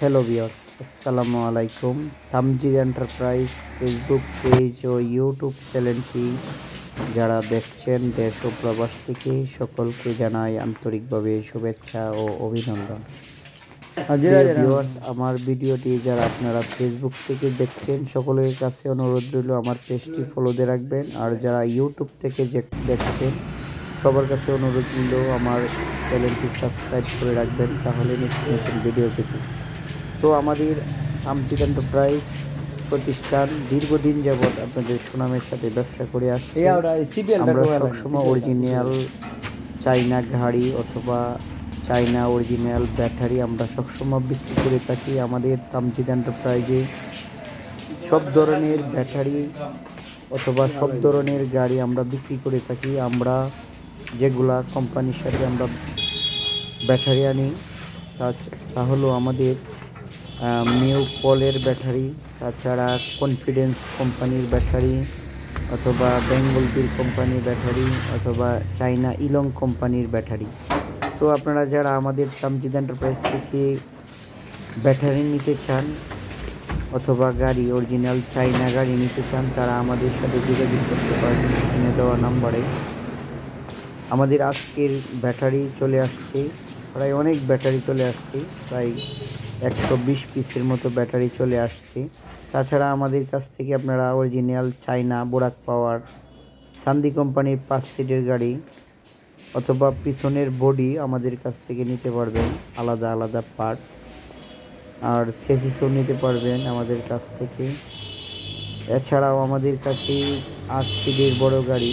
Hello viewers আসসালামু আলাইকুম Tamjid enterprise Facebook page ও ইউটিউব চ্যানেলটি যারা দেখছেন দেশ ও প্রবাস থেকে সকলকে জানাই আন্তরিকভাবে শুভেচ্ছা ও অভিনন্দন। ভিওয়ার্স আমার ভিডিওটি যারা আপনারা ফেসবুক থেকে দেখছেন সকলের কাছে অনুরোধ রইল আমার পেজটি ফলোতে রাখবেন। আর যারা ইউটিউব থেকে দেখছেন সবার কাছে অনুরোধ রইল আমার চ্যানেলটি সাবস্ক্রাইব করে রাখবেন তাহলে নিত্য নতুন ভিডিও পেতে। তো আমাদের আমচিত এন্টারপ্রাইজ প্রতিষ্ঠান দীর্ঘদিন যাবৎ আপনাদের সুনামের সাথে ব্যবসা করে আসছে। আমরা সবসময় অরিজিনাল চাইনা ঘাড়ি অথবা চাইনা অরিজিনাল ব্যাটারি আমরা সবসময় বিক্রি করে থাকি। আমাদের তামজিদ এন্টারপ্রাইজে সব ধরনের ব্যাটারি অথবা সব ধরনের গাড়ি আমরা বিক্রি করে থাকি। আমরা যেগুলা কোম্পানির সাথে আমরা ব্যাটারি আনি তা তা হলো আমাদের মিউ পলের ব্যাটারি, তাছাড়া কনফিডেন্স কোম্পানির ব্যাটারি, অথবা বেঙ্গল বীর কোম্পানির ব্যাটারি, অথবা চাইনা ইলং কোম্পানির ব্যাটারি। তো আপনারা যারা আমাদের তামজিদ এন্টারপ্রাইজ থেকে ব্যাটারি নিতে চান, অথবা গাড়ি, অরিজিনাল চাইনা গাড়ি নিতে চান, তারা আমাদের সাথে যোগাযোগ করতে পারেন স্ক্রিনে দেওয়া নাম্বারে। আমাদের আজকের ব্যাটারি চলে আসছে, প্রায় অনেক ব্যাটারি চলে আসছে, প্রায় একশো বিশ পিসের মতো ব্যাটারি চলে আসছে। তাছাড়া আমাদের কাছ থেকে আপনারা অরিজিনাল চাইনা বোরাক পাওয়ার সান্দি কোম্পানির পাঁচ সিটের গাড়ি অথবা পিছনের বডি আমাদের কাছ থেকে নিতে পারবেন, আলাদা আলাদা পার্ট আর সেসিসও নিতে পারবেন আমাদের কাছ থেকে। এছাড়াও আমাদের কাছে আট সিটের বড় গাড়ি।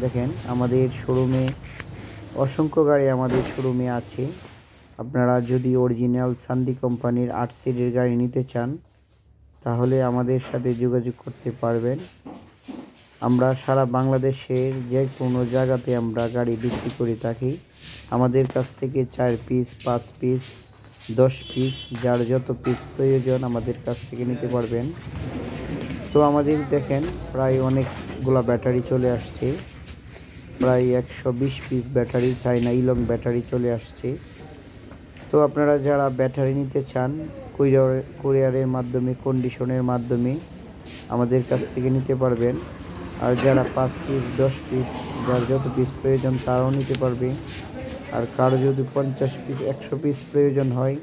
দেখেন, আমাদের শোরুমে অসংখ্য গাড়ি আমাদের শোরুমে আছে। আপনারা যদি অরিজিনাল সান্দি কোম্পানির আট সিটের গাড়ি নিতে চান, তাহলে আমাদের সাথে যোগাযোগ করতে পারবেন। আমরা সারা বাংলাদেশের যে কোনো জায়গাতে আমরা গাড়ি বিক্রি করে থাকি। আমাদের কাছ থেকে চার পিস পাঁচ পিস দশ পিস যার যত পিস প্রয়োজন আমাদের কাছ থেকে নিতে পারবেন। তো আমাদের দেখেন, প্রায় অনেকগুলা ব্যাটারি চলে আসছে। প্রায় একশো বিশ পিস ব্যাটারি চাইনা ইলং ব্যাটারি চলে আসছে। তো আপনারা যারা ব্যাটারি নিতে চান কুরিয়ার কুরিয়ারের মাধ্যমে কন্ডিশনের মাধ্যমে আমাদের কাছ থেকে নিতে পারবেন। আর যারা পাঁচ পিস দশ পিস যার যত পিস প্রয়োজন তারাও নিতে পারবে। আর কারও যদি পঞ্চাশ পিস একশো পিস প্রয়োজন হয়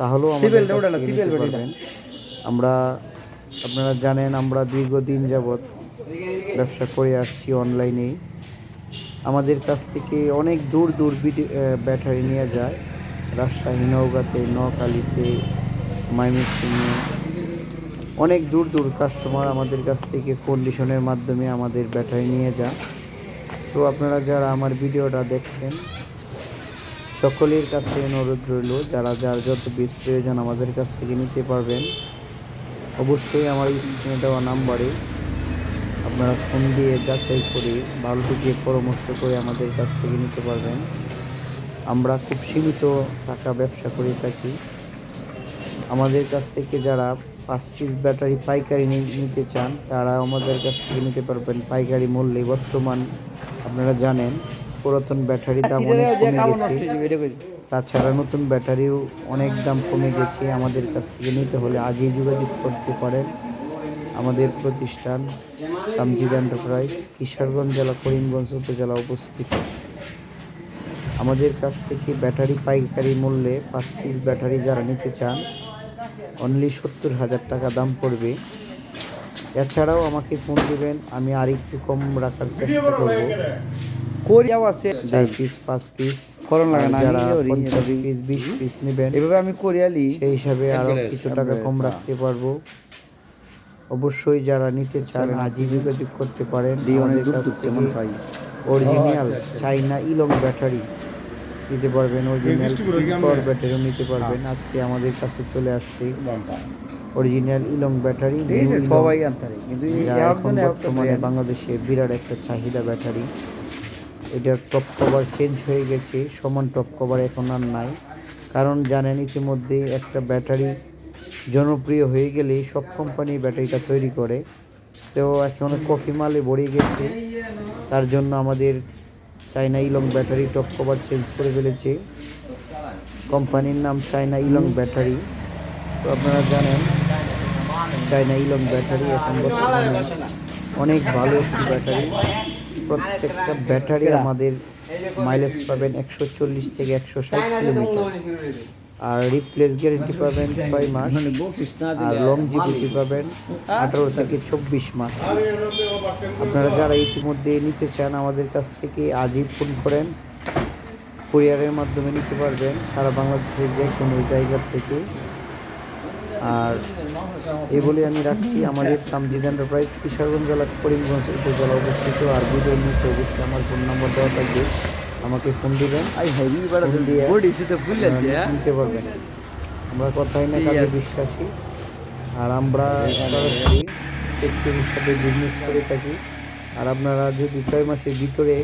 তাহলেও আমাদের কাছ থেকে নিতে পারবেন। আমরা আপনারা জানেন আমরা দীর্ঘদিন যাবৎ ব্যবসা করে আসছি অনলাইনে আমাদের কাছ থেকে অনেক দূর দূর ব্যাটারি নিয়ে যায়। রাজশাহী, নওগাঁতে নকালিতে ময়মনসিংহে। অনেক দূর দূর কাস্টমার আমাদের কাছ থেকে কন্ডিশনের মাধ্যমে আমাদের ব্যাটারি নিয়ে যায় তো আপনারা যারা আমার ভিডিওটা দেখছেন, সকলের কাছে অনুরোধ রইল, যারা যার যত বীজ প্রয়োজন আমাদের কাছ থেকে নিতে পারবেন, অবশ্যই আমার স্ক্রিনে দেওয়া নাম্বারে আপনারা ফোন দিয়ে যাচাই করে, ভালো পরামর্শ করে আমাদের কাছ থেকে নিতে পারবেন। আমরা খুব সীমিত টাকা ব্যবসা করে থাকি। আমাদের কাছ থেকে যারা পাঁচ পিস ব্যাটারি পাইকারি নিতে চান তারা আমাদের কাছ থেকে নিতে পারবেন পাইকারি মূল্যে বর্তমান আপনারা জানেন পুরাতন ব্যাটারির দাম অনেক কমে গেছে। তাছাড়া নতুন ব্যাটারিও অনেক দাম কমে গেছে আমাদের কাছ থেকে নিতে হলে আজই যোগাযোগ করতে পারেন। আমাদের প্রতিষ্ঠান তামজিদ এন্টারপ্রাইজ কিশোরগঞ্জ জেলা করিমগঞ্জ উপজেলা উপস্থিত আমাদের কাছ থেকে ব্যাটারি পাইকারি মূল্যে পাঁচ পিস ব্যাটারি যারা নিতে চান অনলি সত্তর হাজার টাকা দাম পড়বে। এছাড়াও আমাকে ফোন দেবেন আমি আর একটু কম রাখার চেষ্টা করব। কোরিয়াও আছে চার পিস পাঁচ পিস করণ লাগে না, যারা পঞ্চাশ পিস বিশ পিস নেবেন এভাবে আমি কোরিয়ালি সেই হিসাবে আরও কিছু টাকা কম রাখতে পারব। অবশ্যই যারা নিতে চান আজই যোগাযোগ করতে পারেন। আমাদের কাছ থেকে অরিজিনাল চাইনা ইলং ব্যাটারি। নিতে পারবেন অরিজিনাল পাওয়ার ব্যাটারিও নিতে পারবেন। আজকে আমাদের কাছে চলে আসছে অরিজিনাল ইলং ব্যাটারি সবাই আনতারে কিন্তু এখন বর্তমানে বাংলাদেশে বিরাট একটা চাহিদা ব্যাটারি এটার টপ কভার চেঞ্জ হয়ে গেছে সমান টপ কভার এখন আর নাই। কারণ জানেন ইতিমধ্যে একটা ব্যাটারি জনপ্রিয় হয়ে গেলে সব কোম্পানি ব্যাটারিটা তৈরি করে। তো এখন কফি মালে ভরে গেছে। তার জন্য আমাদের চাইনা ইলং ব্যাটারি টপ কভার চেঞ্জ করে ফেলেছে। কোম্পানির নাম চাইনা ইলং ব্যাটারি। তো আপনারা জানেন চাইনা ইলং ব্যাটারি এখন বর্তমানে অনেক ভালো একটি ব্যাটারি। প্রত্যেকটা ব্যাটারি আমাদের মাইলেজ পাবেন একশো চল্লিশ থেকে একশো ষাট কিলোমিটার। আর রিপ্লেস গ্যারেন্টি পাবেন ছয় মাস আর লং জিবিটি পাবেন আঠারো থেকে চব্বিশ মাস। আপনারা যারা ইতিমধ্যে নিতে চান আমাদের কাছ থেকে আজই ফোন করেন কুরিয়ারের মাধ্যমে নিতে পারবেন সারা বাংলাদেশের যে কোনো জায়গার থেকে। আর এই বলে আমি রাখছি আমাদের তামজিদ এন্টারপ্রাইজ কিশোরগঞ্জ জেলা করিমগঞ্জ উপজেলা অবস্থিত। আর ভিডিওর নিচে অবশ্যই আমার ফোন নম্বর দেওয়া থাকবে। আমাকে ফোন দিবেন। আই হেভি বড় দিয়ে আহ, নিতে পারবেন। আমরা কথাই না কাজে বিশ্বাসী। আর আমরা সাথে বিজনেস করে থাকি। আর আপনারা যদি ছয় মাসের ভিতরে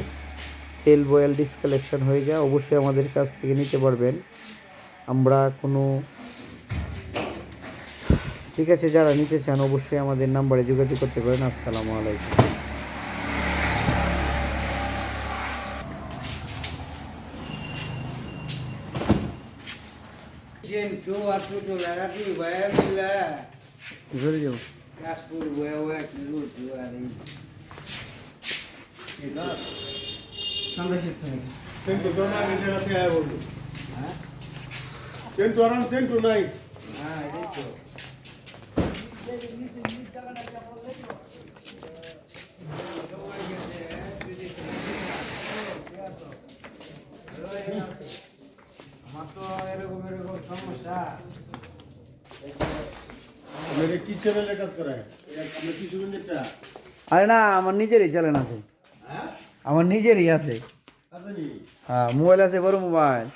সেল বয়েল ডিসকালেকশন হয়ে যায় অবশ্যই আমাদের কাছ থেকে নিতে পারবেন। আমরা কোনো ঠিক আছে যারা নিতে চান অবশ্যই আমাদের নাম্বারে যোগাযোগ করতে পারেন। আসসালামু আলাইকুম। Gente, a tudo era de web lá. কি করে যাব Caspur web web luto ali. Sentu তো না এই জায়গাতে আয় বলল সেন্টু আরাম সেন্টু নাই Ah, isso. আমার কি চ্যানেলে কাজ আরে না আমার নিজেরই চ্যানেল আছে। আমার নিজেরই আছে। আছে হ্যাঁ মোবাইল আছে বড় মোবাইল